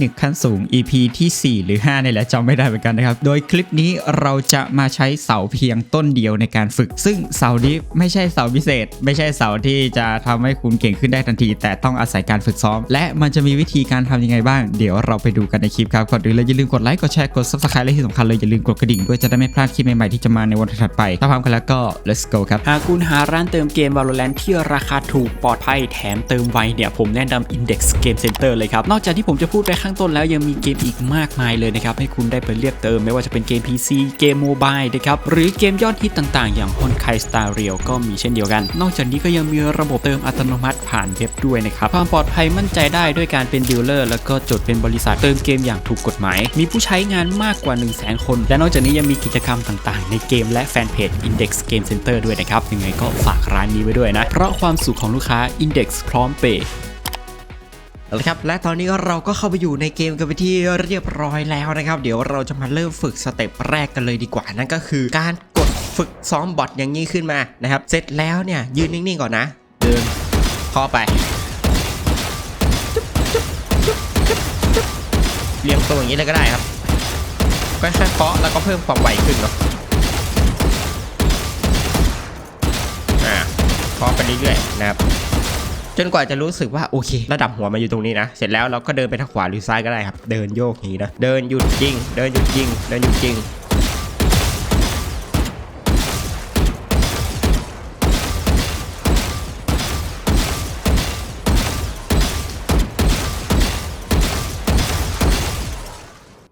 หนึ่งขั้นสูง EP ที่ 4 หรือ5นี่แหละจำไม่ได้เหมือนกันนะครับ โดยคลิปนี้เราจะมาใช้เสาเพียงต้นเดียวในการฝึก ซึ่งเสานี้ไม่ใช่เสาพิเศษ ไม่ใช่เสาที่จะทำให้คุณเก่งขึ้นได้ทันที แต่ต้องอาศัยการฝึกซ้อม และมันจะมีวิธีการทำยังไงบ้าง เดี๋ยวเราไปดูกันในคลิปครับก่อนอื่นเลยอย่าลืมกดไลค์กดแชร์กด subscribe และที่สำคัญเลยอย่าลืมกดกระดิ่งด้วยจะได้ไม่พลาดคลิปใหม่ๆที่จะมาในวันถัดไปถ้าพร้อมกันแล้วก็ let's go ครับหากคุณหาร้านเติมเกม Valorant ที่ราคาถูกปลอดภัยแถมเติมไวเนี่ยผมแนะนำ Index Game Center เลยครับนอกจากที่ผมจะพูดไปข้างต้นแล้วยังมีเกมอีกมากมายเลยนะครับให้คุณได้ไปเลือกเติม ไม่ว่าจะเป็นเกม PC เกมโมบายนะครับหรือเกมยอดฮิตต่างๆ อย่าง Honkai Star Rail ก็มีเช่นเดียวกัน นอกจากนี้ก็ยังมีระบบเติมอัตโนมัติผ่านเว็บด้วยนะครับความปลอดภัยมั่นใจได้ด้วยการเป็นดีลเลอร์แล้วก็จดเป็นบริษัทเติมเกมอย่างถูกกฎหมาย มีผู้ใช้งานมากกว่า 1 0 0 0 0แคน และนอกจากนี้ยังมีกิจกรรมต่างๆ ในเกมและแฟนเพจ Index Game Center ด้วยนะครับยังไงก็ฝากร้านนี้ไว้ด้วยนะเพราะความสุขของลูกค้า Index พร้อมเปย์ เอาละครับและตอนนี้เราก็เข้าไปอยู่ในเกมกันไปที่เรียบร้อยแล้วนะครับ เดี๋ยวเราจะมาเริ่มฝึกสเต็ปแรกกันเลยดีกว่านั่นก็คือการกดฝึกซ้อมบอทอย่างนี้ขึ้นมานะครับ เสร็จแล้วเนี่ยยืนนิ่งๆก่อนนะเดินเคาไปเรียงตัวอย่างนี้เลยก็ได้ครับค่อยๆเคาะแล้วก็เพิ่มความไวขึ้นเนาะอ่าเคาะไปเรื่อยๆนะครับ จนกว่าจะรู้สึกว่าโอเค ระดับหัวมาอยู่ตรงนี้นะ เสร็จแล้วเราก็เดินไปทางขวาหรือซ้ายก็ได้ครับ เดินโยกนี้นะ เดินหยุดยิง เดินหยุดยิง เดินหยุดยิง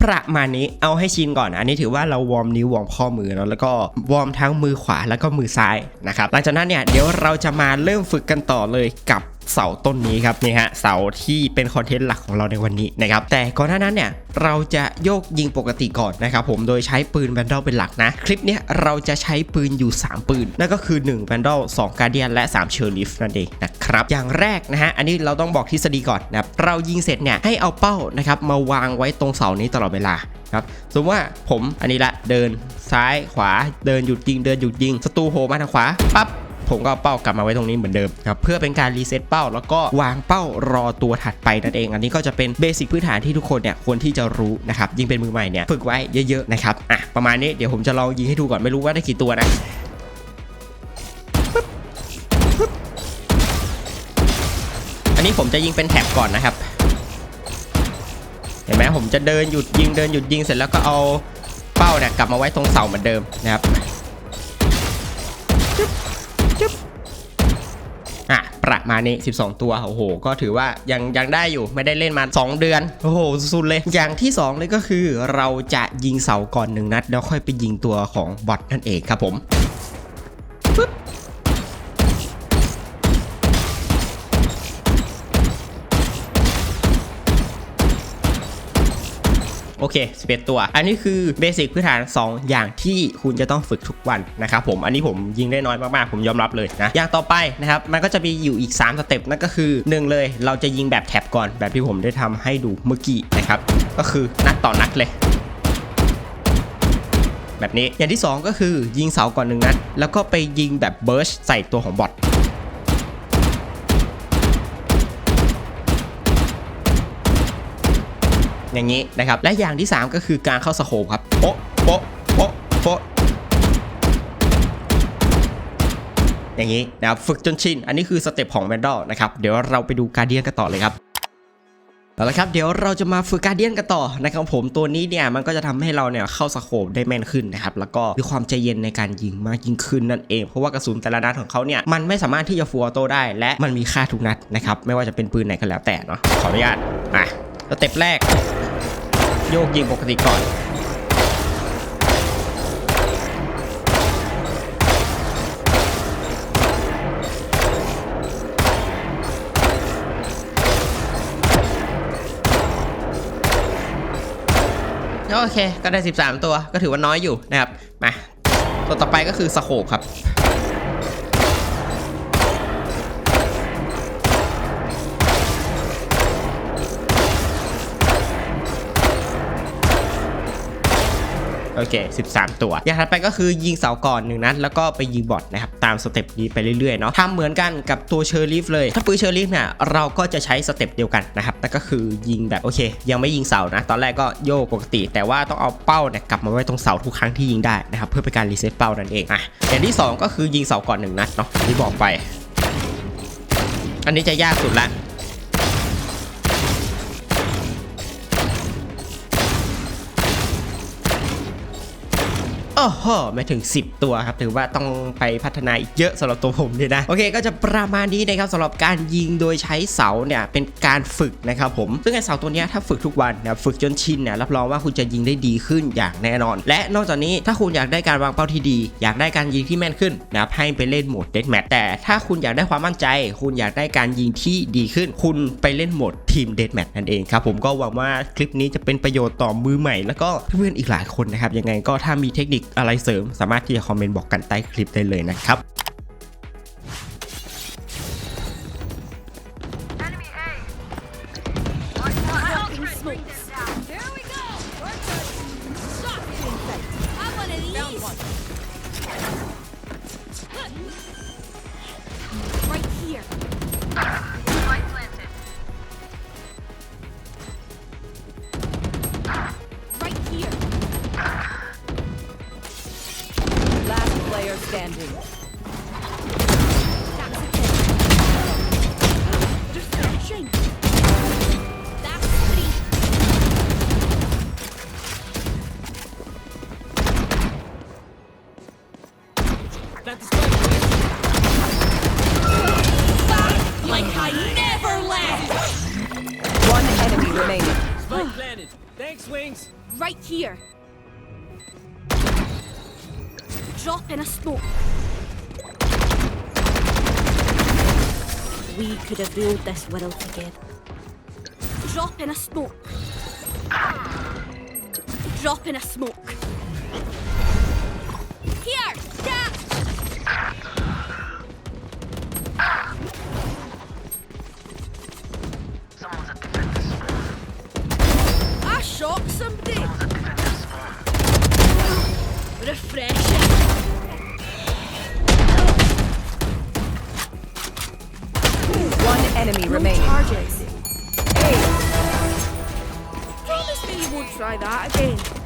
ประมาณนี้เอาให้ชินก่อน อันนี้ถือว่าเราวอร์มนิ้ววอร์มข้อมือเนาะแล้วก็วอร์มทั้งมือขวาแล้วก็มือซ้ายนะครับหลังจากนั้นเนี่ยเดี๋ยวเราจะมาเริ่มฝึกกันต่อเลยกับ เสาต้นนี้ครับนี่ฮะเสาที่เป็นคอนเทนต์หลักของเราในวันนี้นะครับแต่ก่อนหน้านั้นเนี่ยเราจะโยกยิงปกติก่อนนะครับผมโดยใช้ปืนแบนดอลเป็นหลักนะ คลิปนี้เราจะใช้ปืนอยู่ 3 ปืน นั่นก็คือ1แบนดอล2การเดียนและ 3 เชอร์ลิฟนั่นเองนะครับอย่างแรกนะฮะอันนี้เราต้องบอกทฤษฎีก่อนนะครับเรายิงเสร็จเนี่ยให้เอาเป้านะครับมาวางไว้ตรงเสานี้ตลอดเวลาครับสมมติว่าผมอันนี้ละเดินซ้ายขวาเดินหยุดยิงเดินหยุดยิงศัตรูโผล่มาทางขวาปั๊บ ผมก็เป้ากลับมาไว้ตรงนี้เหมือนเดิมครับเพื่อเป็นการรีเซ็ตเป้า แล้วก็วางเป้ารอตัวถัดไปนั่นเอง อันนี้ก็จะเป็นเบสิกพื้นฐานที่ทุกคนเนี่ยควรที่จะรู้นะครับยิ่งเป็นมือใหม่เนี่ยฝึกไว้เยอะๆนะครับอะประมาณนี้เดี๋ยวผมจะลองยิงให้ดูก่อนไม่รู้ว่าได้กี่ตัวนะอันนี้ผมจะยิงเป็นแท็บก่อนนะครับเห็นไหมผมจะเดินหยุดยิงเดินหยุดยิงเสร็จแล้วก็เอาเป้าเนี่ยกลับมาไว้ตรงเสาเหมือนเดิมนะครับ จึ๊บจึ๊บอะประมาณนี้ 12 ตัวโอ้โห ก็ถือว่ายังยังได้อยู่ไม่ได้เล่นมา 2 เดือน โอ้โห สุดๆเลย อย่างที่ 2 เลยก็คือ เราจะยิงเสาก่อนหนึ่งนัด แล้วค่อยไปยิงตัวของบอทนั่นเองครับผมปึ๊บ โอเค11ตัว อันนี้คือเบสิกพื้นฐาน 2 อย่างที่คุณจะต้องฝึกทุกวันนะครับผมอันนี้ผมยิงได้น้อยมากๆ ผมยอมรับเลยนะอย่างต่อไปนะครับมันก็จะมีอยู่อีก 3 สเต็ปนั่นก็คือ 1 เลยเราจะยิงแบบแท็บก่อนแบบที่ผมได้ทำให้ดูเมื่อกี้นะครับก็คือนัดต่อนัดเลยแบบนี้อย่างที่ 2 ก็คือยิงเสาก่อนหนึ่งนัดแล้วก็ไปยิงแบบเบิร์ชใส่ตัวของบอท อย่างนี้นะครับ และอย่างที่ 3 ก็คือการเข้าสโคปครับโป๊ะโป๊ะโป๊ะโป๊ะอย่างนี้นะครับฝึกจนชิน อันนี้คือสเต็ปของแมนดอลนะครับ เดี๋ยวเราไปดูการเดียนกันต่อเลยครับเอาละครับเดี๋ยวเราจะมาฝึกการเดียนกันต่อนะครับผมตัวนี้เนี่ยมันก็จะทำให้เราเนี่ยเข้าสโคปได้แม่นขึ้นนะครับแล้วก็มีความใจเย็นในการยิงมากยิ่งขึ้นนั่นเองเพราะว่ากระสุนแต่ละนัดของเขาเนี่ยมันไม่สามารถที่จะฟัวโตได้ และมันมีค่าทุกนัดนะครับไม่ว่าจะเป็นปืนไหนก็แล้วแต่เนาะขออนุญาตอะสเต็ปแรก โยกยิงปกติก่อน โอเค ก็ได้ 13 ตัวก็ถือว่าน้อยอยู่นะครับ มา ตัวต่อไปก็คือสโคปครับ เค 13 ตัว อย่างถัดไปก็คือยิงเสาก่อนหนึ่งนัดแล้วก็ไปยิงบอทนะครับตามสเต็ปนี้ไปเรื่อยๆเนาะทำเหมือนกันกับตัวเชอร์ลีฟเลย ถ้าปืนเชอร์ลีฟเนี่ยเราก็จะใช้สเต็ปเดียวกันนะครับนั่นก็คือยิงแบบโอเค ยังไม่ยิงเสานะ ตอนแรกก็โยกปกติ แต่ว่าต้องเอาเป้าเนี่ยกลับมาไว้ตรงเสาทุกครั้งที่ยิงได้นะครับเพื่อเป็นการรีเซ็ตเป้านั่นเองอะอย่างที่สองก็คือยิงเสาก่อนหนึ่งนัดเนาะที่บอกไป อันนี้จะยากสุดละ อ้โหไม่ถึง 10 ตัวครับ ถือว่าต้องไปพัฒนาอีกเยอะสำหรับตัวผมเลยนะ โอเค ก็จะประมาณนี้นะครับสำหรับการยิงโดยใช้เสาเนี่ยเป็นการฝึกนะครับผม ซึ่งไอเสาตัวนี้ถ้าฝึกทุกวันนะฝึกจนชินเนี่ยรับรองว่าคุณจะยิงได้ดีขึ้นอย่างแน่นอน และนอกจากนี้ถ้าคุณอยากได้การวางเป้าที่ดี อยากได้การยิงที่แม่นขึ้นนะครับให้ไปเล่นโหมดเด a แมทแต่ถ้าคุณอยากได้ความมั่นใจ คุณอยากได้การยิงที่ดีขึ้น คุณไปเล่นโหมด ทีมเดดแมทนั่นเองครับผมก็หวังว่าคลิปนี้จะเป็นประโยชน์ต่อมือใหม่ แล้วก็เพื่อนอีกหลายคนนะครับยังไงก็ถ้ามีเทคนิคอะไรเสริม สามารถที่จะคอมเมนต์บอกกันใต้คลิปได้เลยนะครับ Planted. Thanks, Wings. Right here. Drop in a smoke. We could have ruled this world together. Drop in a smoke. Drop in a smoke. One enemy No remaining. charges. Hey, Promise me you won't try that again.